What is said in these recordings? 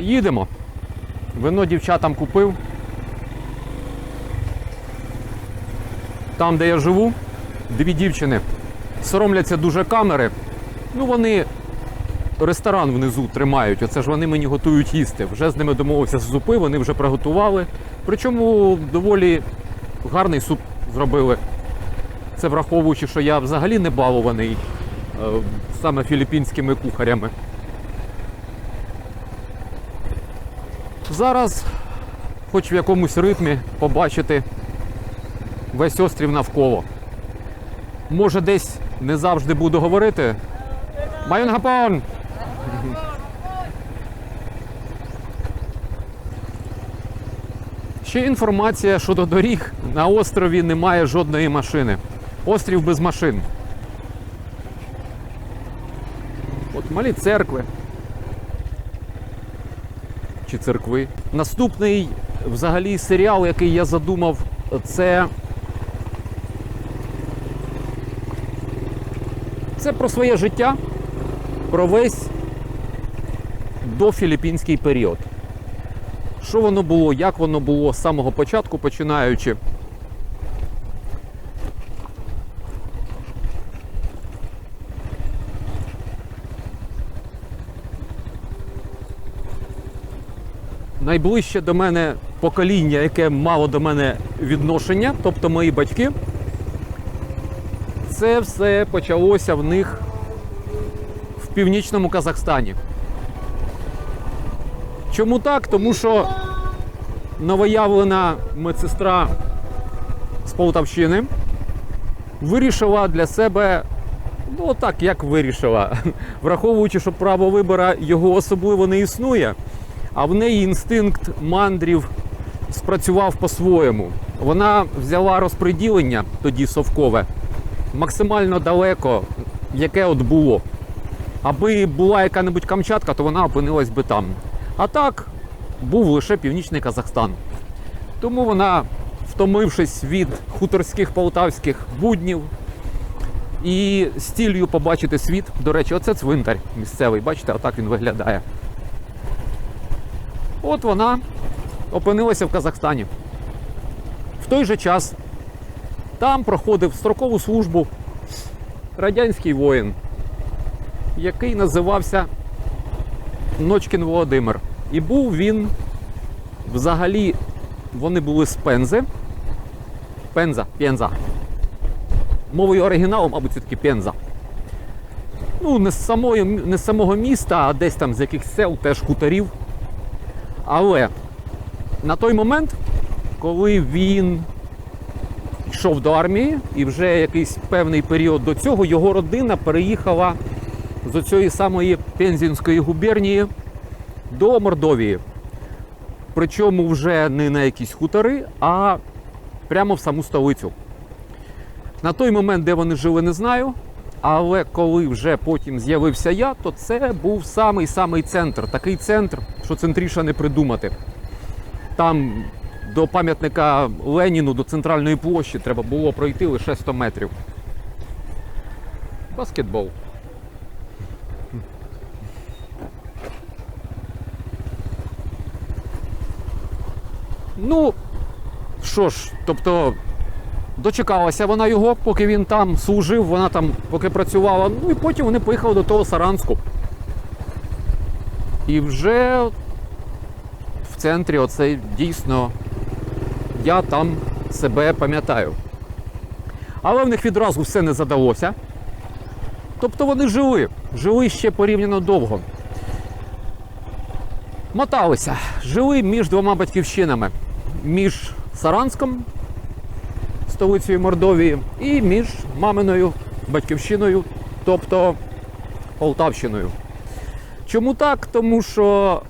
Їдемо. Вино дівчатам купив. Там, де я живу, дві дівчини соромляться дуже камери. Ну, вони ресторан внизу тримають. Оце ж вони мені готують їсти. Вже з ними домовився з зупи, вони вже приготували. Причому доволі гарний суп зробили. Це враховуючи, що я взагалі не балований е, саме філіппінськими кухарями. Зараз, хоч в якомусь ритмі, побачити весь острів навколо. Може, десь не завжди буду говорити. Майонгапон! Ще інформація щодо доріг. На острові немає жодної машини. Острів без машин. От малі церкви. Чи церкви. Наступний взагалі серіал, який я задумав, це. Це про своє життя, про весь дофіліппінський період. Що воно було, як воно було з самого початку починаючи. Найближче до мене покоління, яке мало до мене відношення, тобто мої батьки, це все почалося в них в північному Казахстані. Чому так? Тому що новоявлена медсестра з Полтавщини вирішила для себе, ну так як вирішила, враховуючи, що право вибора його особливо не існує, а в неї інстинкт мандрів спрацював по-своєму. Вона взяла розподілення тоді совкове максимально далеко, яке от було. Аби була яка-небудь Камчатка, то вона опинилась би там. А так, був лише північний Казахстан. Тому вона, втомившись від хуторських полтавських буднів і з побачити світ, до речі, оце цвинтар місцевий, бачите, отак він виглядає. От вона опинилася в Казахстані. В той же час там проходив строкову службу радянський воїн, який називався Ночкін Володимир. І був він взагалі, вони були з Пензи. Пенза, Пенза. Мовою оригіналу, мабуть, це таки Пенза. Ну, не з, самої, не з самого міста, а десь там з якихось сел, теж хуторів. Але на той момент, коли він йшов до армії, і вже якийсь певний період до цього його родина переїхала з цієї самої Пензінської губернії до Мордовії. Причому вже не на якісь хутори, а прямо в саму столицю. На той момент, де вони жили, не знаю. Але коли вже потім з'явився я, то це був самий-самий центр. Такий центр, що центріше не придумати. Там до пам'ятника Леніну, до центральної площі треба було пройти лише 100 метрів. Баскетбол. Ну, що ж, тобто, дочекалася вона його, поки він там служив, вона там поки працювала. Ну і потім вони поїхали до того Саранську. І вже в центрі оце дійсно я там себе пам'ятаю. Але в них відразу все не задалося. Тобто вони жили, жили ще порівняно довго. Моталися, жили між двома батьківщинами, між Саранськом, столицею Мордовії, і між маминою батьківщиною, тобто Полтавщиною. Чому так? Тому що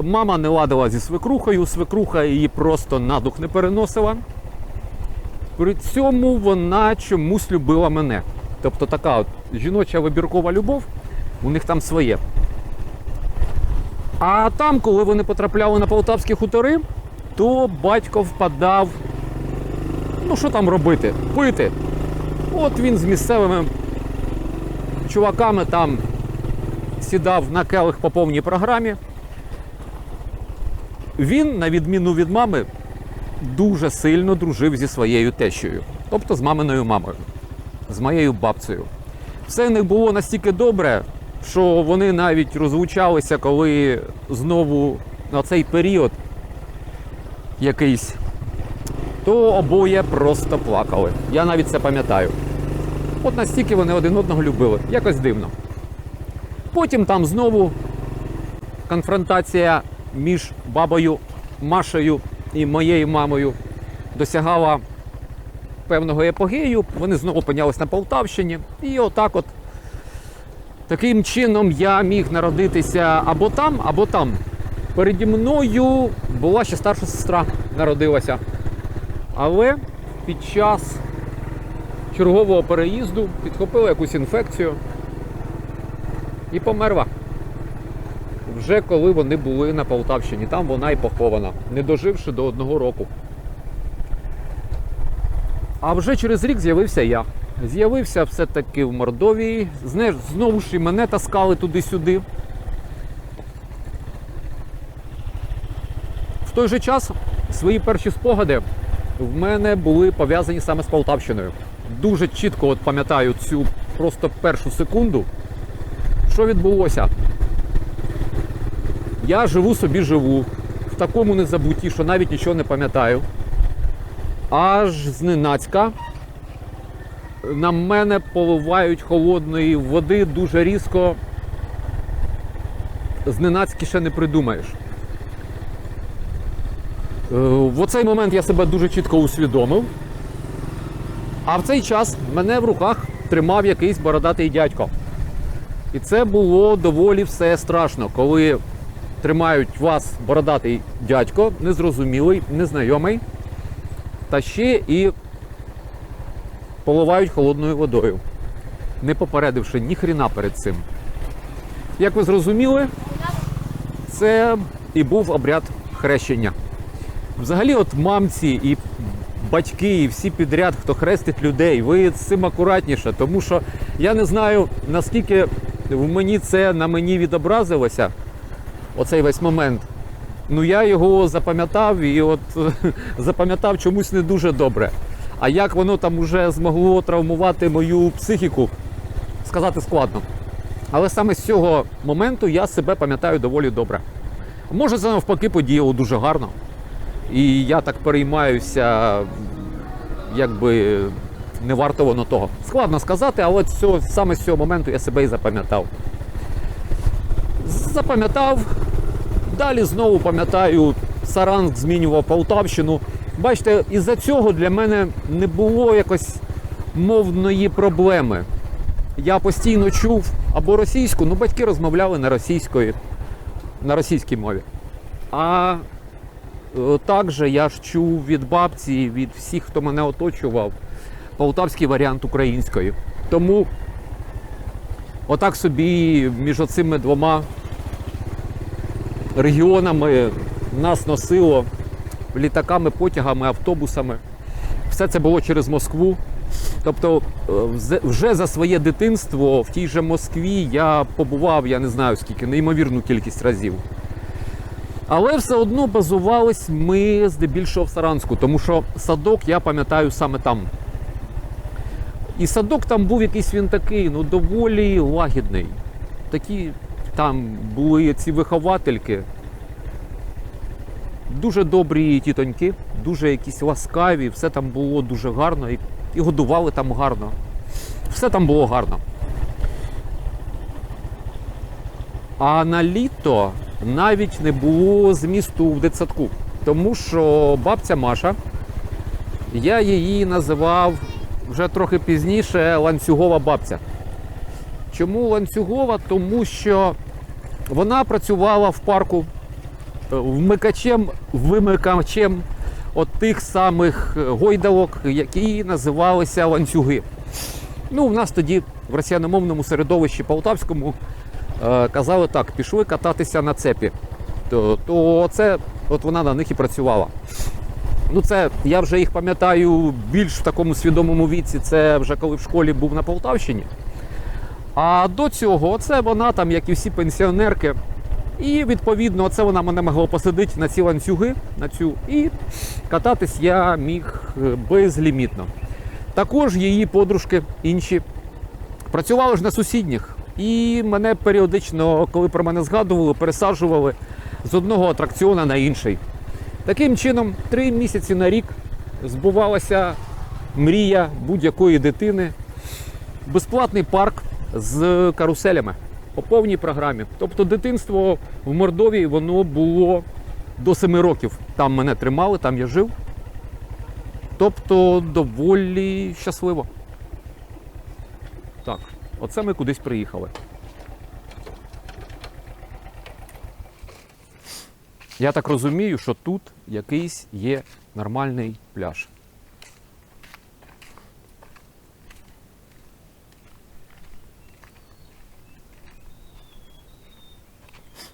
мама не ладила зі свекрухою, свекруха її просто на дух не переносила. При цьому вона чомусь любила мене. Тобто така от жіноча вибіркова любов, у них там своє. А там, коли вони потрапляли на полтавські хутори, то батько впадав. Ну, що там робити? Пити. От він з місцевими чуваками там сідав на келих по повній програмі. він, на відміну від мами, дуже сильно дружив зі своєю тещою, тобто з маминою мамою, з моєю бабцею. Все в них було настільки добре, що вони навіть розлучалися, коли знову на цей період якийсь, то обоє просто плакали. Я навіть це пам'ятаю. От настільки вони один одного любили. Якось дивно. Потім там знову конфронтація між бабою Машею і моєю мамою досягала певного епогею. Вони знову опинялись на Полтавщині. І отак от таким чином я міг народитися або там, або там. Переді мною була ще старша сестра, народилася. Але під час чергового переїзду підхопила якусь інфекцію і померла. Вже коли вони були на Полтавщині, там вона і похована, не доживши до одного року. А вже через рік з'явився я. З'явився все-таки в Мордовії. Знову ж і мене таскали туди-сюди. В той же час свої перші спогади в мене були пов'язані саме з Полтавщиною. Дуже чітко от пам'ятаю цю просто першу секунду. Що відбулося? Я живу собі живу, в такому незабутті, що навіть нічого не пам'ятаю. Аж зненацька на мене поливають холодної води дуже різко. Зненацьки ще не придумаєш. Е, В оцей момент я себе дуже чітко усвідомив. А в цей час мене в руках тримав якийсь бородатий дядько. І це було доволі все страшно, коли тримають вас бородатий дядько, незрозумілий, незнайомий, та ще і поливають холодною водою, не попередивши ні хріна перед цим. Як ви зрозуміли, це і був обряд хрещення. Взагалі, от мамці і батьки, і всі підряд, хто хрестить людей, ви з цим акуратніше, тому що я не знаю, наскільки в мені це на мені відобразилося, оцей весь момент. Ну я його запам'ятав і от запам'ятав чомусь не дуже добре. А як воно там уже змогло травмувати мою психіку, сказати складно. Але саме з цього моменту я себе пам'ятаю доволі добре. Може, це навпаки подіяло дуже гарно. І я так переймаюся, якби не варто воно того. Складно сказати, але цього, саме з цього моменту я себе і запам'ятав. Запам'ятав. Далі знову пам'ятаю, Саранськ змінював Полтавщину. Бачите, із-за цього для мене не було якось мовної проблеми. Я постійно чув або російську, ну батьки розмовляли на російської, на російській мові. А також я ж чув від бабці, від всіх, хто мене оточував, полтавський варіант української. Тому отак собі між оцими двома регіонами нас носило літаками, потягами, автобусами. Все це було через Москву. Тобто, е, вже за своє дитинство в тій же Москві я побував, я не знаю скільки, неймовірну кількість разів. Але все одно базувались ми здебільшого в Саранську, тому що садок я пам'ятаю саме там. І садок там був якийсь він такий, ну доволі лагідний. Такі там були ці виховательки. Дуже добрі тітоньки, дуже якісь ласкаві, все там було дуже гарно і, і годували там гарно. Все там було гарно. А на літо навіть не було змісту в дитсадку, тому що бабця Маша, я її називав вже трохи пізніше ланцюгова бабця. Чому ланцюгова? Тому що вона працювала в парку е, вмикачем, вимикачем от тих самих е, гойдалок, які називалися ланцюги. Ну, в нас тоді в росіяномовному середовищі полтавському казали так: пішли кататися на цепі. То, то це от вона на них і працювала. Ну, це я вже їх пам'ятаю більш в такому свідомому віці. Це вже коли в школі був на Полтавщині. А до цього, це вона там, як і всі пенсіонерки, І відповідно, це вона мене могла посадити на ці ланцюги, на цю, і кататись я міг е, безлімітно. Також її подружки інші працювали ж на сусідніх. І мене періодично, коли про мене згадували, пересаджували з одного атракціона на інший. Таким чином, три місяці на рік збувалася мрія будь-якої дитини. Безплатний парк з каруселями по повній програмі. Тобто дитинство в Мордовії воно було до 7 років. Там мене тримали, там я жив. Тобто доволі щасливо. Оце ми кудись приїхали. Я так розумію, що тут якийсь є нормальний пляж.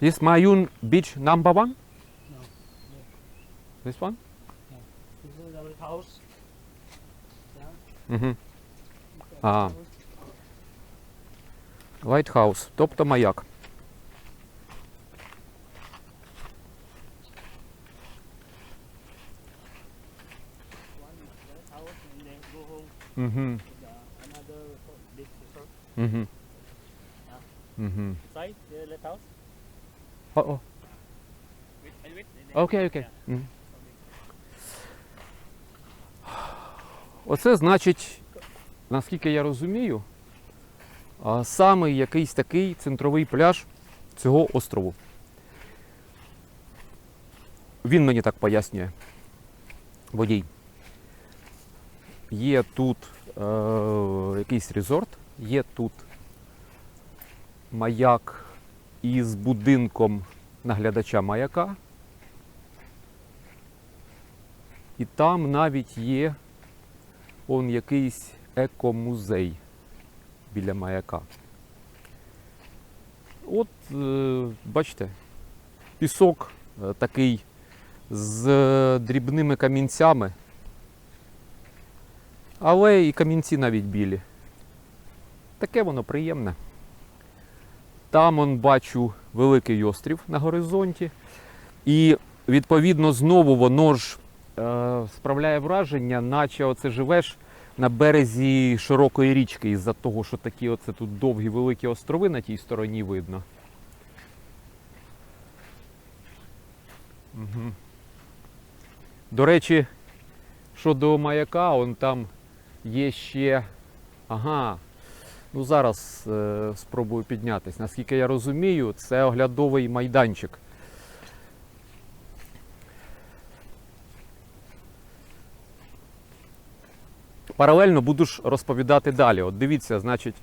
This Mayun beach number one? No. This one? This is our house. Yeah. А. Lighthouse, тобто маяк. One is that house and then go home Угу. Угу. Угу. Окей, окей. Оце значить, наскільки я розумію, саме якийсь такий центровий пляж цього острову. Він мені так пояснює. Водій. Є тут е, якийсь резорт, є тут маяк із будинком наглядача маяка. І там навіть є он якийсь екомузей біля маяка. От, е, бачите, пісок е, такий з е, дрібними камінцями. Але і камінці навіть білі. Таке воно приємне. Там он бачу великий острів на горизонті. І відповідно знову воно ж е, справляє враження, наче оце живеш на березі широкої річки, із-за того, що такі оце тут довгі великі острови на тій стороні видно. Угу. До речі, щодо маяка, он там є ще. Ага. Ну зараз е, спробую піднятись. Наскільки я розумію, це оглядовий майданчик. Паралельно буду ж розповідати далі. От дивіться, значить,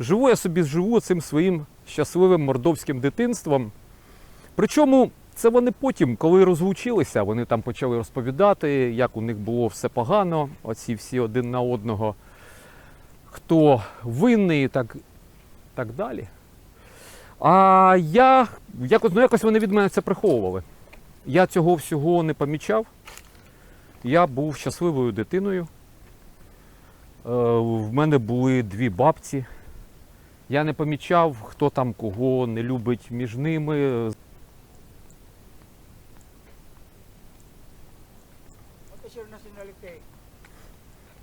живу я собі живу цим своїм щасливим мордовським дитинством. Причому це вони потім, коли розлучилися, вони там почали розповідати, як у них було все погано, оці всі один на одного, хто винний і так, так далі. А я якось, ну, якось вони від мене це приховували. Я цього всього не помічав. Я був щасливою дитиною. Е, В мене були дві бабці. Я не помічав, хто там кого не любить між ними.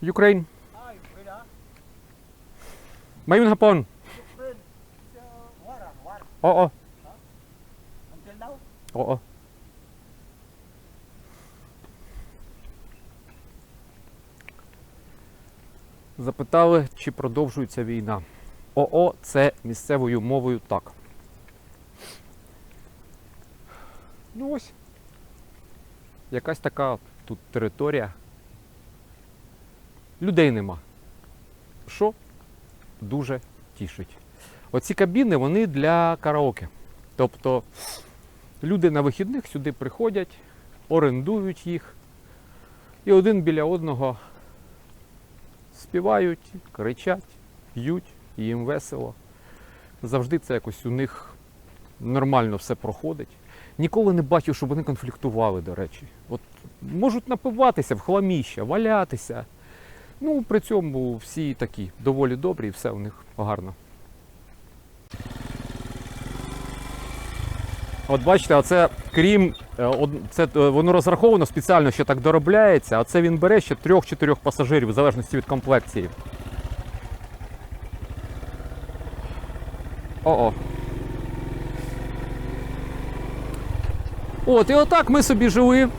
Ukraine. Ah, ah. Mayun hapon. Ah. Oo. Until now? Oo. Запитали, чи продовжується війна. ОО це місцевою мовою так. Ну ось. Якась така тут територія. Людей нема. Що дуже тішить. Оці кабіни вони для караоке. Тобто люди на вихідних сюди приходять, орендують їх і один біля одного співають, кричать, п'ють, їм весело. Завжди це якось у них нормально все проходить. Ніколи не бачив, щоб вони конфліктували, до речі. От можуть напиватися в хламіща, валятися. Ну, при цьому всі такі доволі добрі і все у них гарно. От бачите, оце крім е, це е, воно розраховано спеціально, що так доробляється, а це він бере ще трьох-чотирьох пасажирів, в залежності від комплекції. О-о. От, і отак ми собі жили е,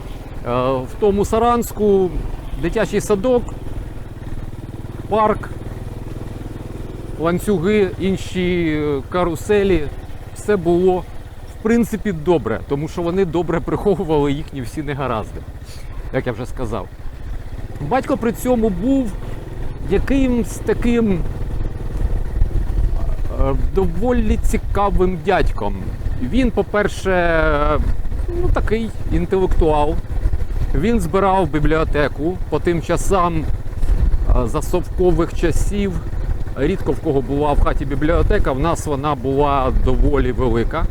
в тому Саранську, дитячий садок, парк, ланцюги, інші каруселі. Все було принципі добре, тому що вони добре приховували їхні всі негаразди, як я вже сказав. Батько при цьому був якимсь таким е, доволі цікавим дядьком. Він, по-перше, ну такий інтелектуал. Він збирав бібліотеку по тим часам е, за совкових часів. Рідко в кого була в хаті бібліотека, в нас вона була доволі велика.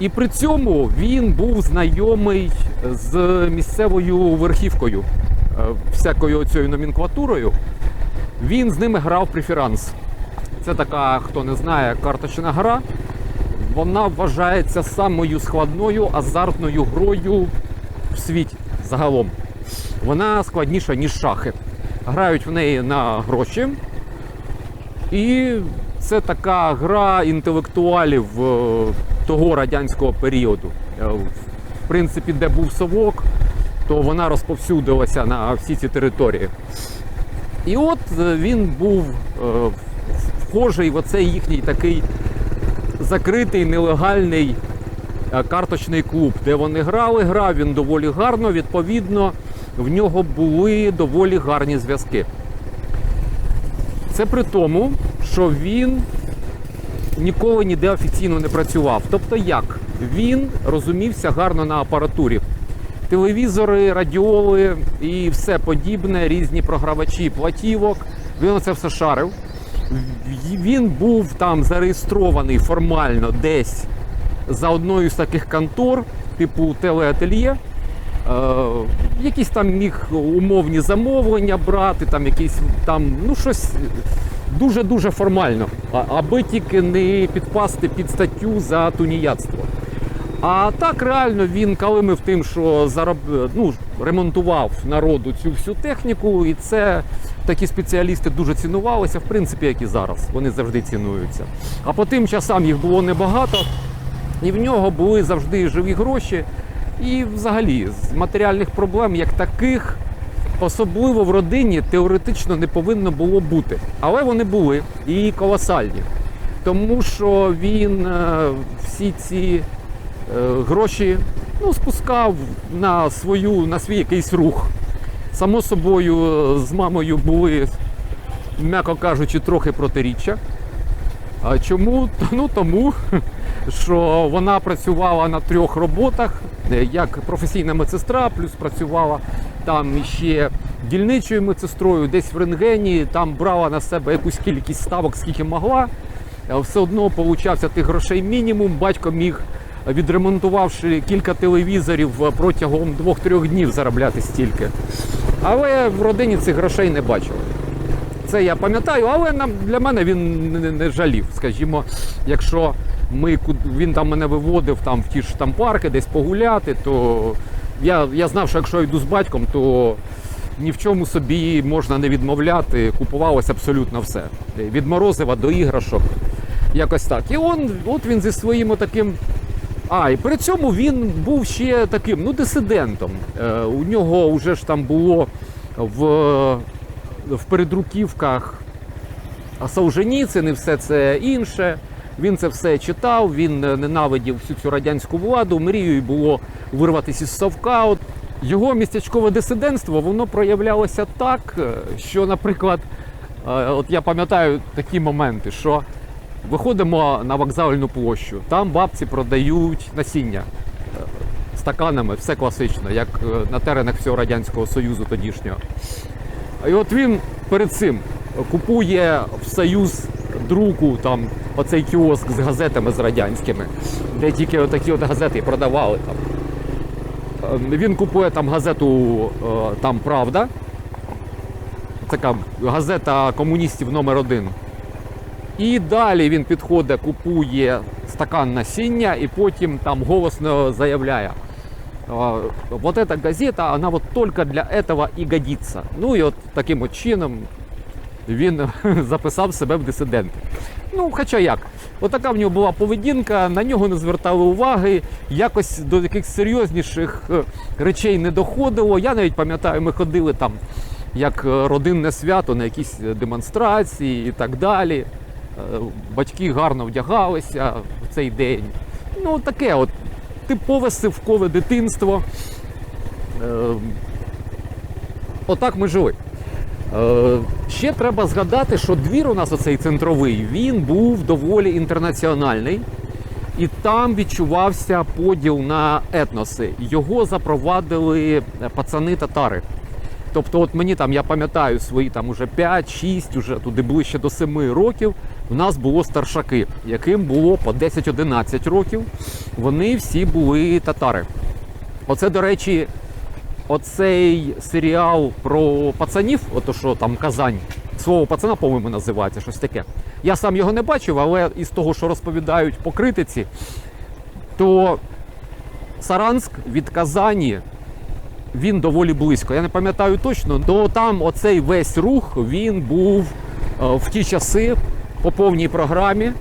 І при цьому він був знайомий з місцевою верхівкою, е, всякою цією номенклатурою. Він з ними грав преферанс. Це така, хто не знає, карточна гра. Вона вважається самою складною азартною грою в світі загалом. Вона складніша, ніж шахи. Грають в неї на гроші. І це така гра інтелектуалів е, того радянського періоду. Е, В принципі, де був совок, то вона розповсюдилася на всі ці території. І от е, він був е, вхожий в оцей їхній такий закритий нелегальний карточний клуб, де вони грали, грав він доволі гарно. Відповідно, в нього були доволі гарні зв'язки. Це при тому, що він ніколи ніде офіційно не працював. Тобто як? Він розумівся гарно на апаратурі. Телевізори, радіоли і все подібне, різні програвачі платівок. Він це все шарив. Він був там зареєстрований формально десь за одною з таких контор, типу телеательє. Е, якісь там міг умовні замовлення брати, там якісь там, ну щось дуже-дуже формально, аби тільки не підпасти під статтю за туніяцтво. А так реально він калимив тим, що зароб... ну, ремонтував народу цю всю техніку, і це такі спеціалісти дуже цінувалися, в принципі, як і зараз. Вони завжди цінуються. А по тим часам їх було небагато, і в нього були завжди живі гроші. І взагалі з матеріальних проблем як таких, особливо в родині, теоретично не повинно було бути. Але вони були і колосальні. Тому що він е, всі ці е, гроші ну, спускав на, свою, на свій якийсь рух. Само собою, е, з мамою були, м'яко кажучи, трохи протиріччя. А чому? Ну тому, що вона працювала на трьох роботах як професійна медсестра, плюс працювала там ще дільничою медсестрою, десь в рентгені, там брала на себе якусь кількість ставок, скільки могла. Е, Все одно получався тих грошей мінімум. Батько міг, відремонтувавши кілька телевізорів е, протягом двох-трьох днів заробляти стільки. Але в родині цих грошей не бачили. Це я пам'ятаю, але для мене він не, жалів. Скажімо, якщо ми він там мене виводив там в ті ж там парки, десь погуляти, то я, я знав, що якщо йду з батьком, то ні в чому собі можна не відмовляти. Купувалось абсолютно все. Від морозива до іграшок. Якось так. І он, от він зі своїм таким. А, і при цьому він був ще таким, ну, дисидентом. Е, у нього вже ж там було в в передруківках Солженіцин і все це інше. Він це все читав, він е, ненавидів всю цю радянську владу. Мрією було вирватися із совка. От його містечкове дисидентство воно проявлялося так, е, що, наприклад, е, от я пам'ятаю такі моменти, що виходимо на вокзальну площу, там бабці продають насіння стаканами, все класично, як на теренах всього Радянського Союзу тодішнього. І от він перед цим купує в Союз друку там оцей кіоск з газетами з радянськими, де тільки отакі от газети продавали там. Е, Він купує там газету е, там Правда. Така газета комуністів номер один. І далі він підходить, купує стакан насіння і потім там голосно заявляє. «А, Вот эта газета, она вот только для этого і годится. Ну і от таким от чином він записав себе в дисиденти. Ну, хоча як, отака в нього була поведінка, на нього не звертали уваги, якось до якихось серйозніших е, речей не доходило. Я навіть пам'ятаю, ми ходили там як е, родинне свято на якісь демонстрації і так далі. Е, Батьки гарно вдягалися в цей день. Ну, таке от типове сивкове дитинство. Отак ми жили. Е, Ще треба згадати, що двір у нас оцей центровий, він був доволі інтернаціональний, і там відчувався поділ на етноси. Його запровадили е, пацани-татари. Тобто, от мені там, я пам'ятаю, свої там уже 5-6, уже туди ближче до 7 років, в нас було старшаки, яким було по 10-11 років. Вони всі були татари. Оце, до речі, оцей серіал про пацанів, ото що там Казань, слово пацана, по-моєму, називається щось таке. Я сам його не бачив, але із того, що розповідають по критиці, то Саранськ від Казані він доволі близько. Я не пам'ятаю точно, то там оцей весь рух він був е, в ті часи по повній програмі.